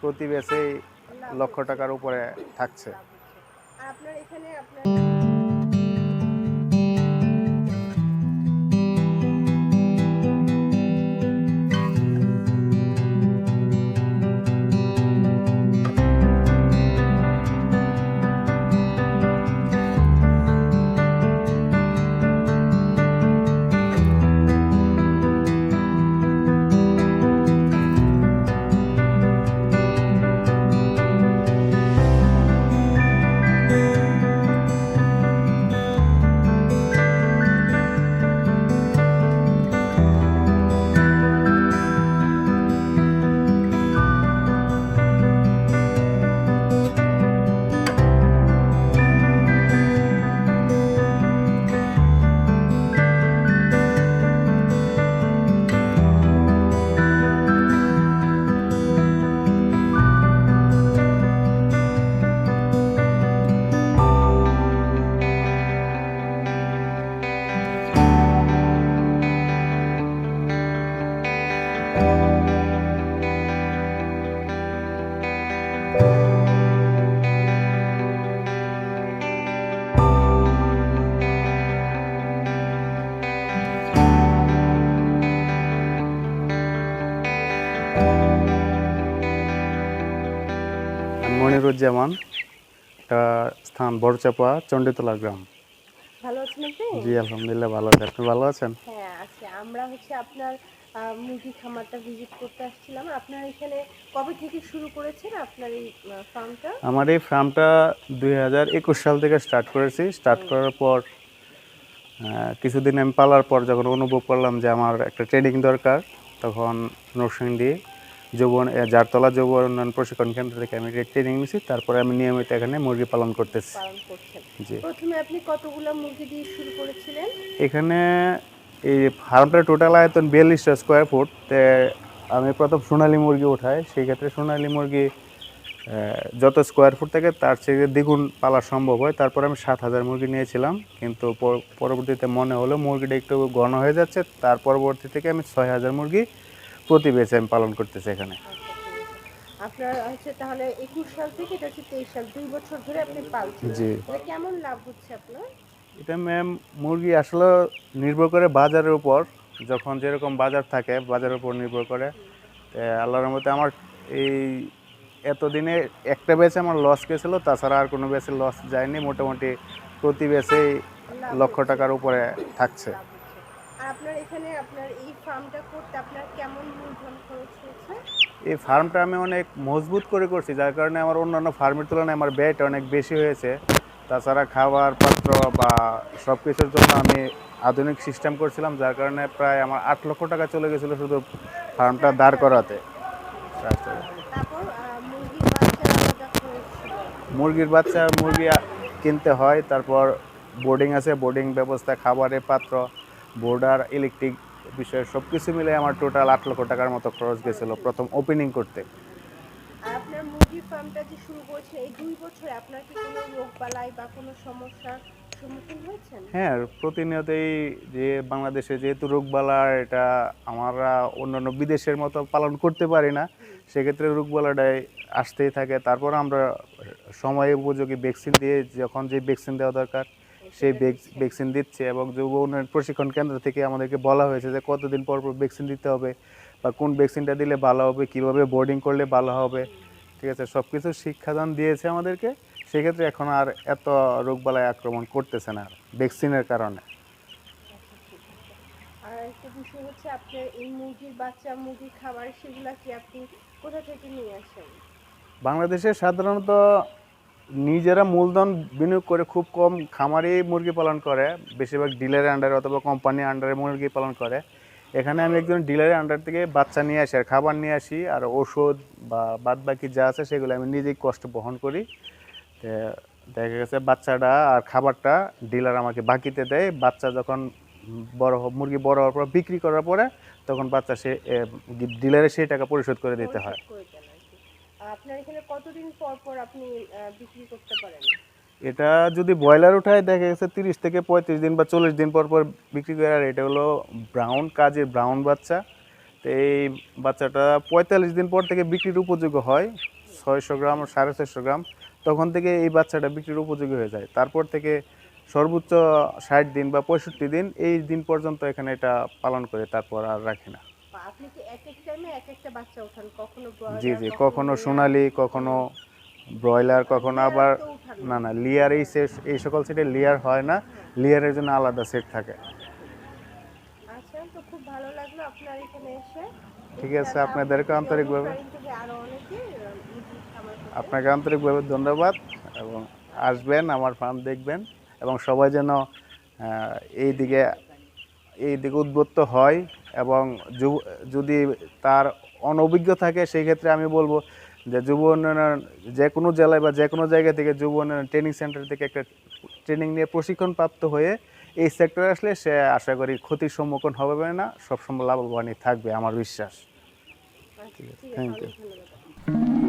প্রতি ব্যাচেই লক্ষ টাকার উপরে থাকছে। মনিরুজ্জামান একটা স্থান বড়চাপা চণ্ডীতলা গ্রাম। ভালো আছেন আপনি? জি আলহামদুলিল্লাহ ভালো আছি। আপনি ভালো আছেন? হ্যাঁ আছে। আমরা হচ্ছে আপনার মুরগি খামারটা ভিজিট করতে আসছিলাম। আপনার এখানে কবে থেকে শুরু করেছেন আপনার এই ফার্মটা আমার এই ফার্মটা দুই হাজার একুশ সাল থেকে স্টার্ট করেছি। স্টার্ট করার পর কিছুদিন আমি পালার পর যখন অনুভব করলাম যে আমার একটা ট্রেনিং দরকার তখন নরসিংদী যৌবন এ, জারতলা যৌব উন্নয়ন প্রশিক্ষণ কেন্দ্র থেকে আমি ট্রেনিং নিয়েছি তারপরে আমি নিয়মিত এখানে মুরগি পালন করতেছি। জি। প্রথমে আপনি কতগুলো মুরগি দিয়ে শুরু করেছিলেন? এখানে এই ফার্মটা টোটাল আয়তন বিয়াল্লিশটা স্কোয়ার ফুট তে আমি প্রথম সোনালী মুরগি উঠাই। সেই ক্ষেত্রে সোনালী মুরগি যত স্কোয়ার ফুট থাকে তার চেয়ে দ্বিগুণ পালা সম্ভব হয়। তারপর আমি সাত হাজার মুরগি নিয়েছিলাম। কিন্তু পরবর্তীতে মনে হলো মুরগিটা একটু ঘন হয়ে যাচ্ছে। তার পরবর্তী থেকে আমি ছয় হাজার মুরগি প্রতি বেচে আমি পালন করতেছি এখানে। ঠিক আছে। আপনার হচ্ছে তাহলে একুশ সাল থেকে এটা হচ্ছে তেইশ সাল দুই বছর ধরে আপনি পালছেন। জি। কেমন লাভ হচ্ছে আপনার? এটা ম্যাম মুরগি আসলে নির্ভর করে বাজারের উপর। যখন যেরকম বাজার থাকে বাজারের উপর নির্ভর করে। তে আল্লাহর মতে আমার এই এতদিনে একটা বেচে আমার লস গেছিল তাছাড়া আর কোনো বেচে লস যায়নি। মোটামুটি প্রতি বেচেই লক্ষ টাকার উপরে থাকছে। আপনার এখানে আপনার এই ফার্মটা করতে আপনার কেমন মূলধন খরচ হয়েছে? এই ফার্মটা আমি অনেক মজবুত করে করছি যার কারণে আমার অন্যান্য ফার্মের তুলনায় আমার ব্যয়টা অনেক বেশি হয়েছে। তাছাড়া খাবার পাত্র বা সব কিছুর জন্য আমি আধুনিক সিস্টেম করছিলাম যার কারণে প্রায় আমার আট লক্ষ টাকা চলে গেছিল শুধু ফার্মটা দাঁড় করাতে। মুরগির বাচ্চা মুরগি কিনতে হয় তারপর বোর্ডিং আছে বোর্ডিং ব্যবস্থা খাবারের পাত্র। বোর্ডার ইলেকট্রিক বিষয়ে সব কিছু মিলে আমার টোটাল আট লক্ষ টাকার মতো খরচ গেছিল প্রথম ওপেনিং করতে। আর আপনার মুরগির ফার্মটা যে শুরু করেছেন এই দুই বছরে আপনার কি কোনো রোগ বালাই বা কোনো সমস্যার সম্মুখীন হয়েছেন? হ্যাঁ প্রতিনিয়তই যে বাংলাদেশে যেহেতু রোগবালার এটা আমরা অন্যান্য বিদেশের মতো পালন করতে পারি না। সেক্ষেত্রে রোগবালাটাই আসতেই থাকে। তারপর আমরা সময় উপযোগী ভ্যাকসিন দিয়ে যখন যে ভ্যাকসিন দেওয়া দরকার সেই ভ্যাকসিন দিচ্ছে এবং যুব উন্নয়ন প্রশিক্ষণ কেন্দ্র থেকে আমাদেরকে বলা হয়েছে যে কতদিন পর পর ভ্যাকসিন দিতে হবে বা কোন ভ্যাকসিনটা দিলে ভালো হবে কীভাবে বোর্ডিং করলে ভালো হবে ঠিক আছে? সব কিছু শিক্ষাদান দিয়েছে আমাদেরকে। সেক্ষেত্রে এখন আর এত রোগবালাই আক্রমণ করতেছে না ভ্যাকসিনের কারণে। আর একটা বিষয় হচ্ছে আপনার এই মুরগির বাচ্চা মুরগির খাবার সেগুলা কি আপনি কোথা থেকে নিয়ে আসেন? বাংলাদেশে সাধারণত নিজেরা মূলধন বিনিয়োগ করে খুব কম খামারি মুরগি পালন করে, বেশিরভাগ ডিলারের আন্ডারে অথবা কোম্পানির আন্ডারে মুরগি পালন করে। এখানে আমি একজন ডিলারের আন্ডার থেকে বাচ্চা নিয়ে আসি, আর খাবার নিয়ে আসি, আর ওষুধ বা বাদ বাকি যা আছে সেগুলো আমি নিজেই কষ্ট বহন করি। দেখা গেছে বাচ্চাটা আর খাবারটা ডিলার আমাকে বাকিতে দেয়। বাচ্চা যখন বড় মুরগি বড় হওয়ার পর, বিক্রি করার পরে তখন বাচ্চা সে ডিলারে সেই টাকা পরিশোধ করে দিতে হয় পরিশোধ করে দেন আর কি। আর আপনার এখানে কতদিন পর পর আপনি বিক্রি করতে পারেন? এটা যদি ব্রয়লার উঠায়, দেখা গেছে তিরিশ থেকে পঁয়ত্রিশ দিন বা চল্লিশ দিন পর পর বিক্রি করে, আর এটা হলো ব্রাউন কাজের ব্রাউন বাচ্চা। তো এই বাচ্চাটা পঁয়তাল্লিশ দিন পর থেকে বিক্রির উপযোগী হয়, ছয়শো গ্রাম, সাড়ে ছয়শো গ্রাম। তখন থেকে এই বাচ্চাটা বিক্রির উপযোগী হয়ে যায়। তারপর থেকে সর্বোচ্চ ষাট দিন বা পঁয়ষট্টি দিন, এই দিন পর্যন্ত এখানে এটা পালন করে, তারপর আর রাখি না। আপনি কি এক এক টাইমে এক একটা বাচ্চা ওঠান কখনো জি জি কখনো সোনালি কখনো ব্রয়লার কখনো আবার না না লিয়ার এই সেট এই সকল সেটে লিয়ার হয় না। লিয়ারের জন্য আলাদা সেট থাকে। আচ্ছা তো খুব ভালো লাগল আপনার এখানে এসে। ঠিক আছে, আপনাদেরকে আন্তরিকভাবে-। আপনাকে আন্তরিকভাবে ধন্যবাদ এবং আসবেন আমার ফার্ম দেখবেন এবং সবাই যেন এই দিকে এই দিকে উদ্বুদ্ধ হয়। এবং যুব- যদি তার অনভিজ্ঞ থাকে সেই ক্ষেত্রে আমি বলব যে যুব উন্নয়ন যে কোনো জেলায় বা যে কোনো জায়গা থেকে যুব উন্নয়ন ট্রেনিং সেন্টার থেকে একটা ট্রেনিং নিয়ে প্রশিক্ষণপ্রাপ্ত হয়ে এই সেক্টরে আসলে সে আশা করি ক্ষতির সম্মুখীন হবে না সবসময় লাভবানই থাকবে আমার বিশ্বাস। থ্যাংক ঠিক